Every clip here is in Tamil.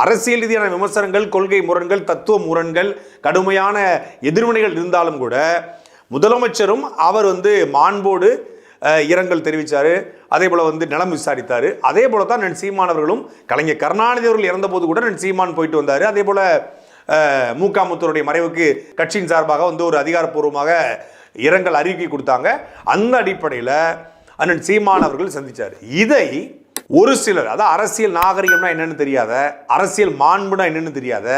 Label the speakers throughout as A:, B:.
A: அரசியல் ரீதியான விமர்சனங்கள் கொள்கை முரண்கள் தத்துவ முரண்கள் கடுமையான எதிர்வினைகள் இருந்தாலும் கூட முதலமைச்சரும் அவர் வந்து மாண்போடு இரங்கல் தெரிவித்தார் அதே போல் வந்து நிலம் விசாரித்தார். அதே போல தான் நன் சீமானவர்களும் கலைஞர் கருணாநிதி அவர்கள் இறந்தபோது கூட நன் சீமான் போயிட்டு வந்தார். அதே போல் மூக்காமுத்தருடைய மறைவுக்கு கட்சியின் சார்பாக வந்து ஒரு அதிகாரப்பூர்வமாக இரங்கல் அறிவிக்க கொடுத்தாங்க. அந்த அடிப்படையில் அண்ணன் சீமான் அவர்கள் சந்தித்தார் இதை ஒரு சிலர் அதாவது அரசியல் நாகரிகம்னா என்னன்னு தெரியாத அரசியல் மாண்புனா என்னன்னு தெரியாத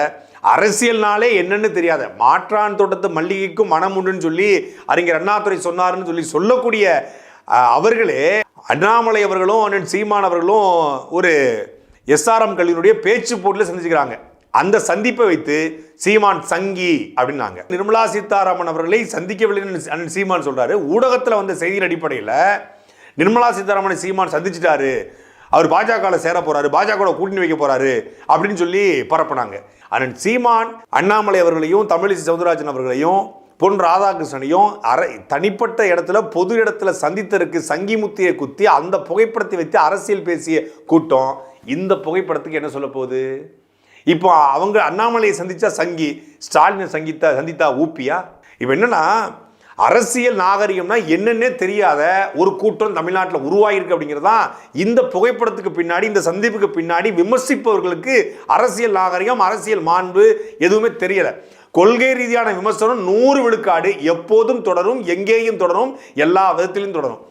A: அரசியல்னாலே என்னன்னு தெரியாத மாற்றான் தோட்டத்து மல்லிகைக்கும் மனம் உண்டுன்னு சொல்லி அறிஞர் அண்ணாதுரை சொன்னாருன்னு சொல்லி சொல்லக்கூடிய அவர்களே அண்ணாமலை அவர்களும் அண்ணன் சீமான் அவர்களும் ஒரு எஸ்ஆர்எம் கல்வியினுடைய பேச்சு போட்டில் சந்திச்சுக்கிறாங்க. அந்த சந்திப்பை வைத்து சீமான் சங்கி அப்படின்னாங்க. நிர்மலா சீதாராமன் அவர்களை சந்திக்கவில்லைன்னு அண்ணன் சீமான் சொல்றாரு. ஊடகத்தில் வந்த செய்தியின் அடிப்படையில் நிர்மலா சீதாராமனை சீமான் சந்திச்சிட்டாரு. அவர் பாஜகவில் சேர போறாரு பாஜக கூட்டணி வைக்க போறாரு அப்படின்னு சொல்லி பரப்புனாங்க. அண்ணன் சீமான் அண்ணாமலை அவர்களையும் தமிழிசை சவுந்தரராஜன் அவர்களையும் பொன் ராதாகிருஷ்ணனையும் அரை தனிப்பட்ட இடத்துல பொது இடத்துல சந்தித்தருக்கு சங்கிமுத்தியை குத்தி அந்த புகைப்படத்தை வைத்து அரசியல் பேசிய கூட்டம். இந்த புகைப்படத்துக்கு என்ன சொல்ல போகுது? இப்போ அவங்க அண்ணாமலையை சந்தித்தா சங்கி ஸ்டாலினை சங்கித்தா சந்தித்தா ஊப்பியா? இப்போ என்னென்னா அரசியல் நாகரிகம்னா என்னன்னே தெரியாத ஒரு கூட்டம் தமிழ்நாட்டில் உருவாகிருக்கு அப்படிங்கிறது தான் இந்த புகைப்படத்துக்கு பின்னாடி இந்த சந்திப்புக்கு பின்னாடி விமர்சிப்பவர்களுக்கு அரசியல் நாகரிகம் அரசியல் மாண்பு எதுவுமே தெரியலை. கொள்கை ரீதியான விமர்சனம் நூறு விழுக்காடு எப்போதும் தொடரும் எங்கேயும் தொடரும் எல்லா விதத்திலும் தொடரும்.